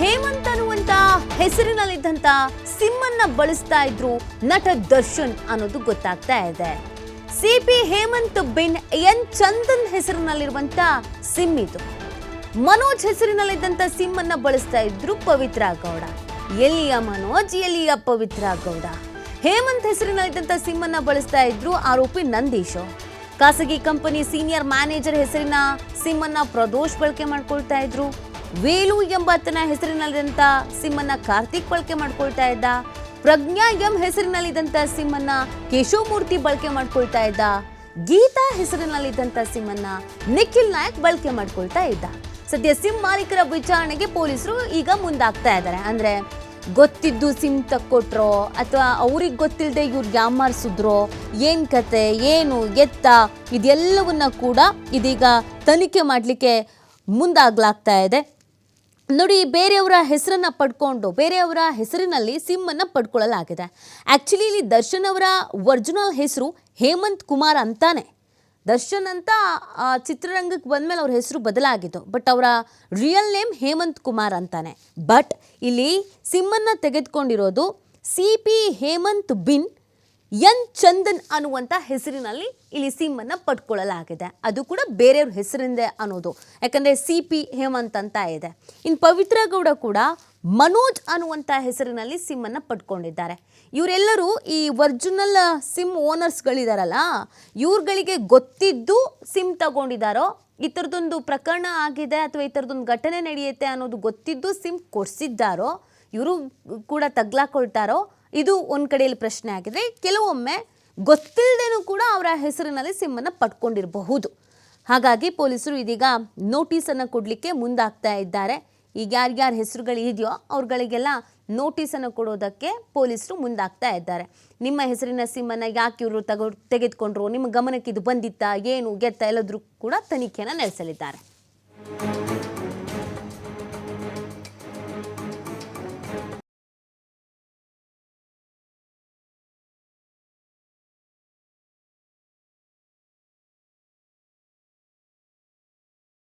ಹೇಮಂತ್ ಅನ್ನುವಂತ ಹೆಸರಿನಲ್ಲಿದ್ದಂತ ಸಿಮ್ಮನ್ನ ಬಳಸ್ತಾ ಇದ್ರು ನಟ ದರ್ಶನ್ ಅನ್ನೋದು ಗೊತ್ತಾಗ್ತಾ ಇದೆ. ಸಿ ಪಿ ಹೇಮಂತ್ ಬಿನ್ ಎನ್ ಚಂದನ್ ಹೆಸರಿನಲ್ಲಿರುವಂತ ಸಿಮ್ ಇದು. ಮನೋಜ್ ಹೆಸರಿನಲ್ಲಿದ್ದಂತ ಸಿಮ್ ಅನ್ನ ಬಳಸ್ತಾ ಇದ್ರು ಪವಿತ್ರ ಗೌಡ. ಎಲ್ಲಿಯ ಮನೋಜ್, ಎಲ್ಲಿಯ ಪವಿತ್ರ ಗೌಡ. ಹೇಮಂತ್ ಹೆಸರಿನಲ್ಲಿದ್ದಂತ ಸಿಮ್ ಅನ್ನ ಬಳಸ್ತಾ ಇದ್ರು ಆರೋಪಿ ನಂದೀಶ್. ಖಾಸಗಿ ಕಂಪನಿ ಸೀನಿಯರ್ ಮ್ಯಾನೇಜರ್ ಹೆಸರಿನ ಸಿಮ್ ಅನ್ನ ಪ್ರದೋಷ್ ಬಳಕೆ ಮಾಡ್ಕೊಳ್ತಾ ಇದ್ರು. ವೇಲು ಎಂಬಾತನ ಹೆಸರಿನಲ್ಲಿದ್ದಂತ ಸಿಮ್ಮನ್ನ ಕಾರ್ತಿಕ್ ಬಳಕೆ ಮಾಡ್ಕೊಳ್ತಾ ಇದ್ದ. ಪ್ರಜ್ಞಾ ಎಂ ಹೆಸರಿನಲ್ಲಿದ್ದಂತ ಸಿಮ್ಮನ್ನ ಕೇಶವಮೂರ್ತಿ ಬಳಕೆ ಮಾಡ್ಕೊಳ್ತಾ ಇದ್ದ. ಗೀತಾ ಹೆಸರಿನಲ್ಲಿದ್ದಂತ ಸಿಮ್ಮನ್ನ ನಿಖಿಲ್ ನಾಯಕ್ ಬಳಕೆ ಮಾಡ್ಕೊಳ್ತಾ ಇದ್ದ. ಸದ್ಯ ಸಿಮ್ ಮಾಲೀಕರ ವಿಚಾರಣೆಗೆ ಪೊಲೀಸರು ಈಗ ಮುಂದಾಗ್ತಾ ಇದ್ದಾರೆ. ಅಂದ್ರೆ ಗೊತ್ತಿದ್ದು ಸಿಮ್ ತಕ್ಕೊಟ್ರೋ ಅಥವಾ ಅವ್ರಿಗೆ ಗೊತ್ತಿಲ್ಲದೆ ಇವ್ರು ಯಾಮಾರಿಸಿದ್ರೋ ಏನ್ ಕತೆ, ಏನು, ಎತ್ತ, ಇದೆಲ್ಲವನ್ನ ಕೂಡ ಇದೀಗ ತನಿಖೆ ಮಾಡಲಿಕ್ಕೆ ಮುಂದಾಗ್ಲಾಗ್ತಾ ಇದೆ. ನೋಡಿ, ಬೇರೆಯವರ ಹೆಸರನ್ನು ಪಡ್ಕೊಂಡು, ಬೇರೆಯವರ ಹೆಸರಿನಲ್ಲಿ ಸಿಮ್ಮನ್ನು ಪಡ್ಕೊಳ್ಳಲಾಗಿದೆ. ಆ್ಯಕ್ಚುಲಿ ಇಲ್ಲಿ ದರ್ಶನ್ ಅವರ ಒರಿಜಿನಲ್ ಹೆಸರು ಹೇಮಂತ್ ಕುಮಾರ್ ಅಂತಾನೆ. ದರ್ಶನ್ ಅಂತ ಚಿತ್ರರಂಗಕ್ಕೆ ಬಂದಮೇಲೆ ಅವ್ರ ಹೆಸರು ಬದಲಾಗಿತ್ತು ಬಟ್ ಅವರ ರಿಯಲ್ ನೇಮ್ ಹೇಮಂತ್ ಕುಮಾರ್ ಅಂತಾನೆ. ಬಟ್ ಇಲ್ಲಿ ಸಿಮ್ಮನ್ನು ತೆಗೆದುಕೊಂಡಿರೋದು ಸಿ ಪಿ ಹೇಮಂತ್ ಬಿನ್ ಎನ್ ಚಂದನ್ ಅನ್ನುವಂಥ ಹೆಸರಿನಲ್ಲಿ ಇಲ್ಲಿ ಸಿಮ್ಮನ್ನು ಪಡ್ಕೊಳ್ಳಲಾಗಿದೆ. ಅದು ಕೂಡ ಬೇರೆಯವ್ರ ಹೆಸರಿಂದ ಅನ್ನೋದು. ಯಾಕಂದರೆ ಸಿ ಪಿ ಹೇಮಂತ್ ಅಂತ ಇದೆ. ಇನ್ನು ಪವಿತ್ರ ಗೌಡ ಕೂಡ ಮನೋಜ್ ಅನ್ನುವಂಥ ಹೆಸರಿನಲ್ಲಿ ಸಿಮ್ಮನ್ನು ಪಡ್ಕೊಂಡಿದ್ದಾರೆ. ಇವರೆಲ್ಲರೂ ಈ ಒರ್ಜಿನಲ್ ಸಿಮ್ ಓನರ್ಸ್ಗಳಿದಾರಲ್ಲ, ಇವ್ರುಗಳಿಗೆ ಗೊತ್ತಿದ್ದು ಸಿಮ್ ತಗೊಂಡಿದ್ದಾರೋ ಈ ಥರದೊಂದು ಪ್ರಕರಣ ಆಗಿದೆ ಅಥವಾ ಈ ಥರದೊಂದು ಘಟನೆ ನಡೆಯುತ್ತೆ ಅನ್ನೋದು ಗೊತ್ತಿದ್ದು ಸಿಮ್ ಕೊಡಿಸಿದ್ದಾರೋ ಇವರು ಕೂಡ ತಗ್ಲಾಕೊಳ್ತಾರೋ ಇದು ಒಂದು ಕಡೆಯಲ್ಲಿ ಪ್ರಶ್ನೆ ಆಗಿದೆ. ಕೆಲವೊಮ್ಮೆ ಗೊತ್ತಿಲ್ಲದೇನೂ ಕೂಡ ಅವರ ಹೆಸರಿನಲ್ಲಿ ಸಿಮ್ಮನ್ನು ಪಡ್ಕೊಂಡಿರಬಹುದು. ಹಾಗಾಗಿ ಪೊಲೀಸರು ಇದೀಗ ನೋಟಿಸನ್ನು ಕೊಡಲಿಕ್ಕೆ ಮುಂದಾಗ್ತಾ ಇದ್ದಾರೆ. ಈಗ ಯಾರ್ಯಾರ ಹೆಸರುಗಳು ಇದೆಯೋ ಅವ್ರುಗಳಿಗೆಲ್ಲ ನೋಟಿಸನ್ನು ಕೊಡೋದಕ್ಕೆ ಪೊಲೀಸರು ಮುಂದಾಗ್ತಾ ಇದ್ದಾರೆ. ನಿಮ್ಮ ಹೆಸರಿನ ಸಿಮ್ಮನ್ನು ಯಾಕೆ ಇವರು ತಗೋ, ತೆಗೆದುಕೊಂಡ್ರು? ನಿಮ್ಮ ಗಮನಕ್ಕೆ ಇದು ಬಂದಿತ್ತಾ? ಏನು? ಗೆತ್ತ ಎಲ್ಲದ್ರೂ ಕೂಡ ತನಿಖೆಯನ್ನು ನಡೆಸಲಿದ್ದಾರೆ.